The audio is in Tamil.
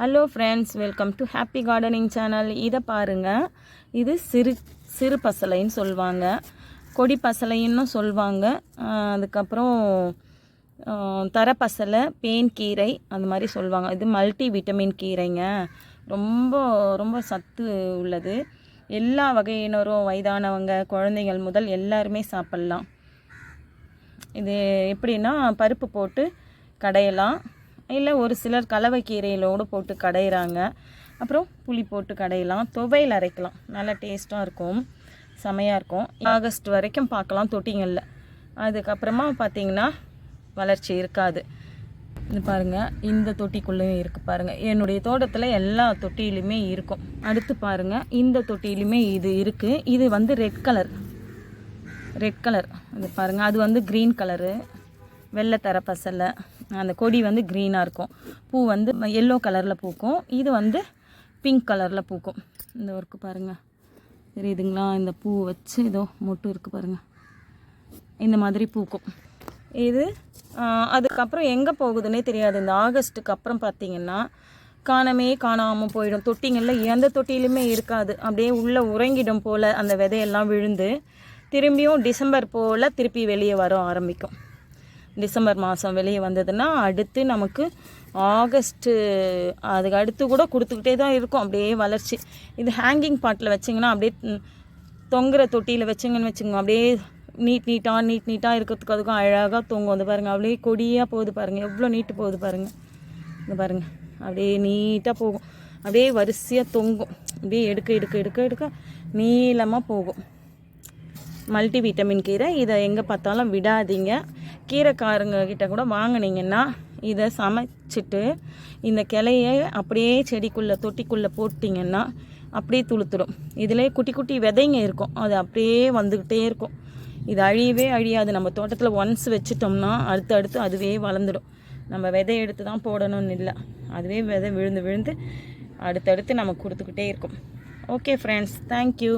Hello friends welcome to happy gardening channel இதை பாருங்கள் இது சிறு சிறு பசலைன்னு சொல்லுவாங்க கொடி பசலைன்னு சொல்லுவாங்க அதுக்கப்புறம் தரப்பசலை பேன் கீரை அந்த மாதிரி சொல்லுவாங்க இது மல்டி விட்டமின் கீரைங்க. ரொம்ப ரொம்ப சத்து உள்ளது. எல்லா வகையினரும் வயதானவங்க குழந்தைகள் முதல் எல்லாருமே சாப்பிட்லாம். இது எப்படின்னா பருப்பு போட்டு கடையலாம். இல்லை ஒரு சிலர் கலவை கீரையிலோடு போட்டு கடையிறாங்க. அப்புறம் புளி போட்டு கடையலாம். துவையல் அரைக்கலாம். நல்லா டேஸ்ட்டாக இருக்கும். செமையாக இருக்கும். ஆகஸ்ட் வரைக்கும் பார்க்கலாம் தொட்டிங்களில் அதுக்கப்புறமா பார்த்தீங்கன்னா வளர்ச்சி இருக்காது. இது பாருங்கள் இந்த தொட்டிக்குள்ளேயும் இருக்குது பாருங்கள் என்னுடைய தோட்டத்தில் எல்லா தொட்டியிலுமே இருக்கும். அடுத்து பாருங்கள் இந்த தொட்டியிலுமே இது இருக்குது இது வந்து ரெட் கலர் ரெட் கலர் இது பாருங்கள் அது வந்து க்ரீன் கலரு வெள்ளை தர பசலை. அந்த கொடி வந்து க்ரீனாக இருக்கும். பூ வந்து எல்லோ கலரில் பூக்கும். இது வந்து பிங்க் கலரில் பூக்கும். இந்த ஒர்க்கு பாருங்கள் தெரியுதுங்களா? இந்த பூ வச்சு இதோ மொட்டு இருக்குது பாருங்கள் இந்த மாதிரி பூக்கும். இது அதுக்கப்புறம் எங்கே போகுதுன்னே தெரியாது. இந்த ஆகஸ்ட்டுக்கு அப்புறம் பார்த்தீங்கன்னா காணமே காணாமல் போயிடும். தொட்டிங்களில் எந்த தொட்டியிலுமே இருக்காது. அப்படியே உள்ளே உறங்கிடும் போல் அந்த விதையெல்லாம் விழுந்து திரும்பியும் டிசம்பர் போல் திருப்பி வெளியே வர ஆரம்பிக்கும். டிசம்பர் மாதம் வெளியே வந்ததுன்னா அடுத்து நமக்கு ஆகஸ்ட்டு அதுக்கு அடுத்து கூட கொடுத்துக்கிட்டே தான் இருக்கும். அப்படியே வளர்ச்சி. இது ஹேங்கிங் பாட்டில் வச்சிங்கன்னா அப்படியே தொங்குற தொட்டியில் வச்சிங்கன்னு வச்சுக்கோங்க. அப்படியே நீட் நீட்டாக நீட் நீட்டாக இருக்கிறதுக்கு அதுக்கும் அழகாக தொங்கும். வந்து பாருங்கள் அப்படியே கொடியாக போகுது பாருங்கள் எவ்வளோ நீட்டு போகுது பாருங்கள் இந்த பாருங்கள் அப்படியே நீட்டாக போகும். அப்படியே வரிசையாக தொங்கும். அப்படியே எடுக்க எடுக்க எடுக்க எடுக்க நீளமாக போகும். மல்டி விட்டமின் கீரை இதை எங்கே பார்த்தாலும் விடாதீங்க. கீரைக்காரங்க கிட்ட கூட வாங்கினீங்கன்னா இதை சமைச்சிட்டு இந்த கிளையை அப்படியே செடிக்குள்ளே தொட்டிக்குள்ளே போட்டிங்கன்னா அப்படியே துளுத்துடும். இதிலே குட்டி குட்டி விதைங்க இருக்கும். அது அப்படியே வந்துக்கிட்டே இருக்கும். இது அழியவே அழியாது. நம்ம தோட்டத்தில் ஒன்ஸ் வச்சுட்டோம்னா அடுத்து அடுத்து அதுவே வளர்ந்துடும். நம்ம விதை எடுத்து தான் போடணும்னு இல்லை. அதுவே விதை விழுந்து விழுந்து அடுத்தடுத்து நம்ம கொடுத்துக்கிட்டே இருக்கும். Okay friends thank you